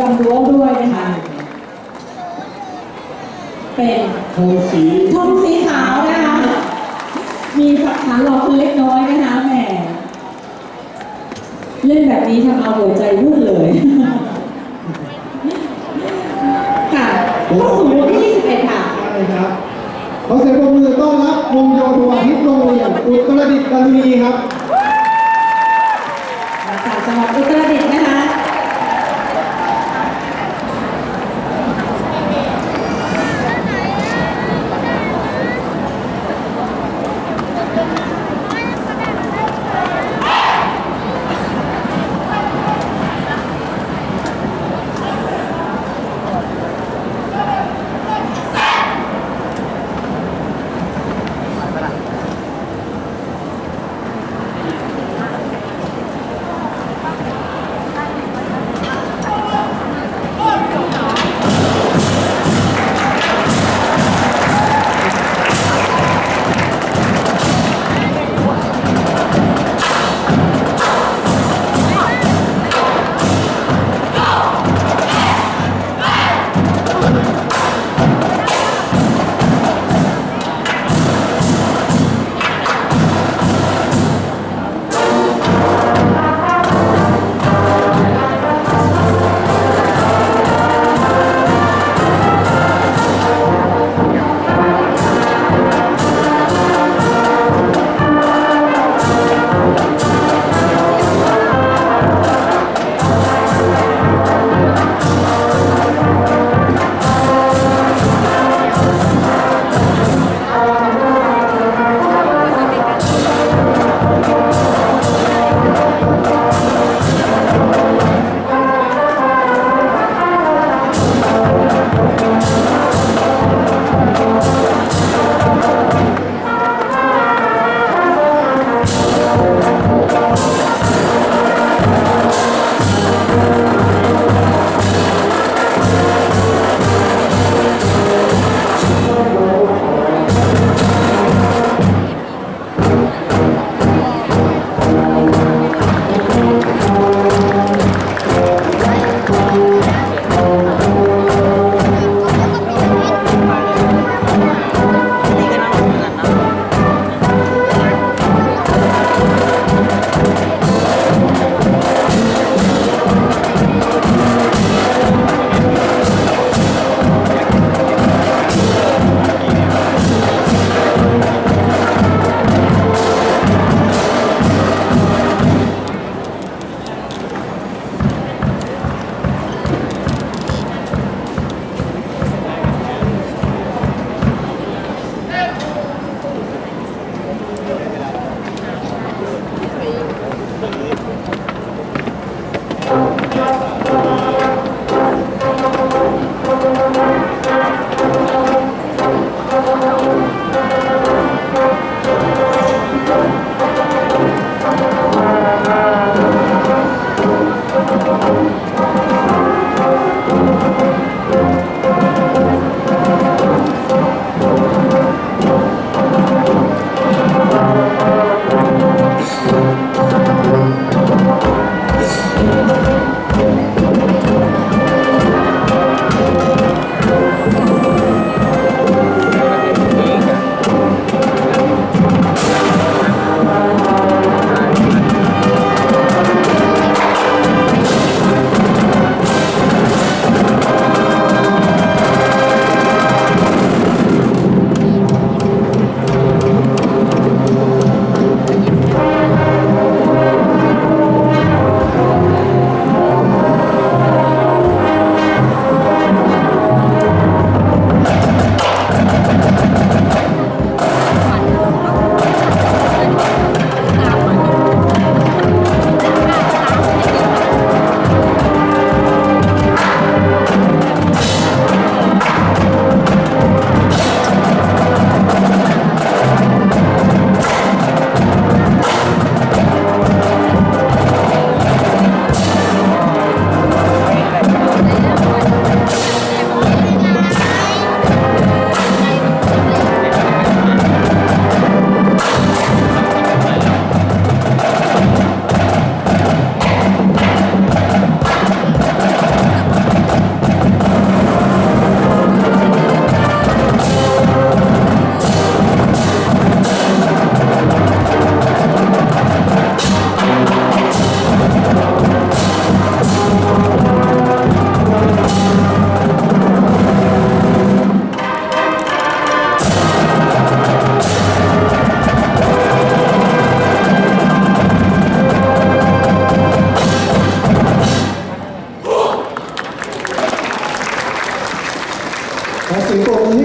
ดำรั้วด้วยนะคะเป็นโทนสีธงสีขาวนะคะ มีฝักฐานรองเล็กน้อยนะคะแหมเล่นแบบนี้ทำเอาหัวใจวุ่นเลยค่ะเข้าสู่วงที่21ค่ะใช่ครับขอเสียงปรบมือต้อนรับวงโยธวาทิตโรงเรียนอุตรดิตถ์ดารุณีครับมาจากจังหวัดอุตรดิตถ์ ขอเ